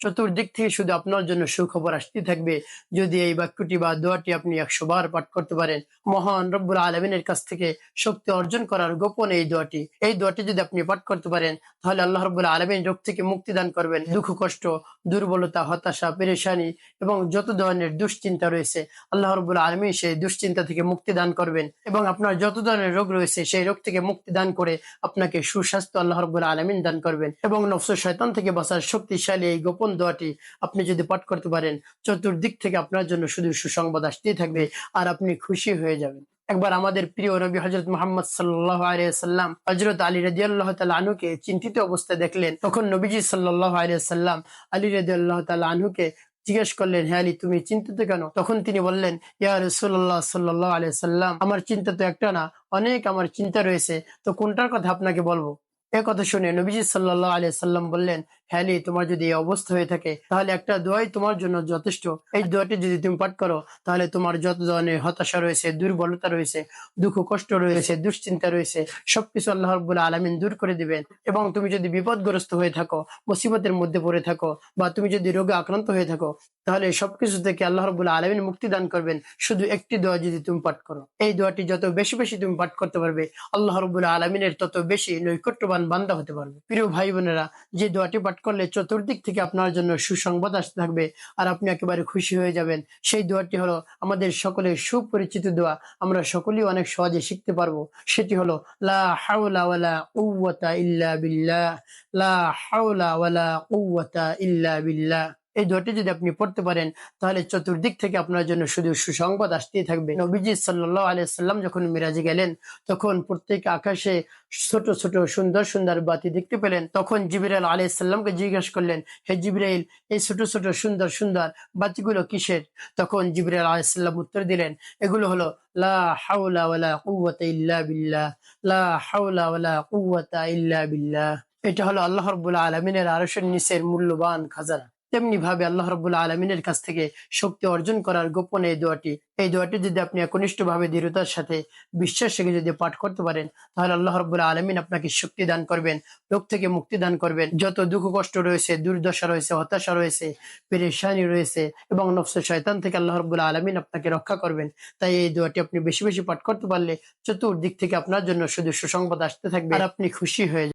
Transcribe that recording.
চতুর্দিক থেকে শুধু আপনার জন্য সুখবর আসতে থাকবে। যদি এই বাক্যটি বা দোয়াটি আপনি একশো বার পাঠ করতে পারেন, মহান রব্বুল আলমিনের কাছ থেকে শক্তি অর্জন করার গোপন এই দোয়াটি। এই দোয়াটি যদি আপনি পাঠ করতে পারেন, তাহলে আল্লাহ রব্বুল আলমিন রোগ থেকে মুক্তি দান করবেন। দুঃখ, কষ্ট, দুর্বলতা, হতাশা, পেরেশানি এবং যত ধরনের দুশ্চিন্তা রয়েছে, আল্লাহ রব্বুল আলমী সেই দুশ্চিন্তা থেকে মুক্তি দান করবেন এবং আপনার যত ধরনের রোগ রয়েছে, সেই রোগ থেকে মুক্তি দান করে আপনাকে সুস্বাস্থ্য আল্লাহ রব্বুল আলমিন দান করবেন এবং নফস শয়তান থেকে বাঁচার শক্তিশালী এই গোপন দোয়াটি আপনি যদি পাঠ করতে পারেন, চতুর্দিক থেকে আপনার জন্য শুধু সুসংবাদ আসতেই থাকবে আর আপনি খুশি হয়ে যাবেন। একবার আমাদের প্রিয় নবী হজরত মোহাম্মদ সাল্লাহ আলিয়াল্লাম হজরত আলী রাজি আল্লাহ আনুকে চিন্তিত অবস্থায় দেখলেন। তখন নবীজি সাল্লাহ আলিয়াল্লাম আলী রাজি আল্লাহ আনুকে জিজ্ঞেস করলেন হ্যাঁ আলী, তুমি চিন্তিত কেন? তখন তিনি বললেন, ইয়া রসুল্লাহ সাল্লাহ আলিয়া সাল্লাম আমার চিন্তা তো একটা না, অনেক আমার চিন্তা রয়েছে, তো কোনটার কথা আপনাকে বলব? এ কথা শুনে নবীজি সাল্লাহ আলিয়া সাল্লাম বললেন হ্যালি তোমার যদি এই অবস্থা হয়ে থাকে, তাহলে একটা দোয়াই তোমার জন্য যথেষ্ট। এই দোয়াটি যদি তুমি পাঠ করো, তাহলে তোমার যত ধরনের হতাশা রয়েছে, দুর্বলতা রয়েছে, দুঃখ কষ্ট রয়েছে, দুশ্চিন্তা রয়েছে, সবকিছু আল্লাহ রব্বুল আলমিন দূর করে দিবেন। এবং তুমি যদি বিপদগ্রস্ত হয়ে থাকো, মুসিবতের মধ্যে পড়ে থাকো, বা তুমি যদি রোগে আক্রান্ত হয়ে থাকো, তাহলে সবকিছু থেকে আল্লাহ রব্বুল আলমিন মুক্তি দান করবেন। শুধু একটি দোয়া যদি তুমি পাঠ করো। এই দোয়াটি যত বেশি বেশি তুমি পাঠ করতে পারবে, আল্লাহ রব্বুল আলমিনের তত বেশি নৈকট্যবান বান্দা হতে পারবে। প্রিয় ভাই বোনেরা যে দোয়াটি পাঠ করলে চতুর্দিক থেকে আপনার জন্য সুসংবাদ আসতে থাকবে আর আপনি একেবারে খুশি হয়ে যাবেন। সেই দোয়াটি হলো আমাদের সকলের সুপরিচিত দোয়া। আমরা সকলেই অনেক সহজে শিখতে পারব। সেটি হলো, লা ইল্লা লা ইল্লা বিল্লাহ। এই দোয়াটি যদি আপনি পড়তে পারেন, তাহলে চতুর্দিক থেকে আপনার জন্য শুধু সুসংবাদ আসতেই থাকবে। নবীজি সাল্লাহ আলিয়াল্লাম যখন মিরাজে গেলেন, তখন প্রত্যেক আকাশে ছোট ছোট, সুন্দর সুন্দর বাতি দেখতে পেলেন। তখন জিবিরাল আলাইসাল্লামকে জিজ্ঞাসা করলেন, হে জিবরাইল, এই ছোট ছোট, সুন্দর সুন্দর বাতিগুলো কিসের? তখন জিবরাল আলাইসাল্লাম উত্তর দিলেন, এগুলো হলো, লা ইল্লা লা হাওলা বিল্লাহ। এটা হলো আল্লাহ রাব্বুল আলামিনের আরশের নিচের মূল্যবান খাজানা। তেমনি ভাবে আল্লাহ রবুল্লা আলমিনের কাছ থেকে শক্তি অর্জন করার গোপন এই দোয়াটি এই দোয়াটি যদি আপনি একনিষ্ঠ ভাবে দৃঢ়তার সাথে বিশ্বাস রেখে যদি পাঠ করতে পারেন, তাহলে আল্লাহ রবুল্লা আলমিন আপনাকে শক্তি দান করবেন, রোগ থেকে মুক্তি দান করবেন। যত দুঃখ কষ্ট রয়েছে, দুর্দশা রয়েছে, হতাশা রয়েছে, পেরেশানি রয়েছে এবং নফস শয়তান থেকে আল্লাহ রবুল্লা আলমিন আপনাকে রক্ষা করবেন। তাই এই দোয়াটি আপনি বেশি বেশি পাঠ করতে পারলে চতুর্দিক থেকে আপনার জন্য শুধু সুসংবাদ আসতে থাকবে আর আপনি খুশি হয়ে